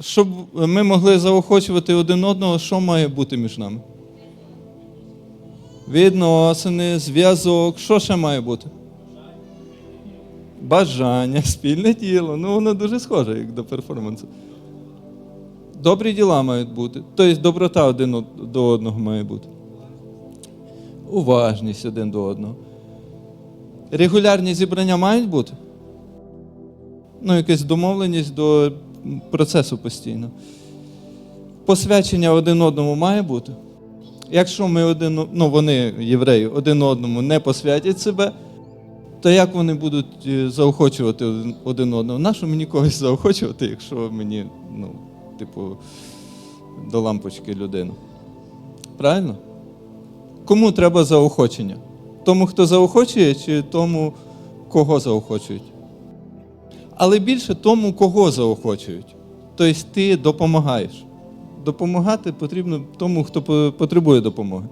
Щоб ми могли заохочувати один одного, що має бути між нами? Відносини, зв'язок, що ще має бути? Бажання, спільне діло. Ну, воно дуже схоже, як до перформансу. Добрі діла мають бути. Тобто доброта один до одного має бути. Уважність один до одного. Регулярні зібрання мають бути? Ну, якась домовленість до процесу постійно. Посвячення один одному має бути. Якщо ми один, ну вони, євреї, один одному не посвятять себе, то як вони будуть е, заохочувати один- одного? Нащо мені когось заохочувати, якщо мені, ну, типу, до лампочки людину? Правильно? Кому треба заохочення? Тому, хто заохочує, чи тому, кого заохочують? Але більше тому, кого заохочують. Тобто ти допомагаєш. Допомагати потрібно тому, хто потребує допомоги.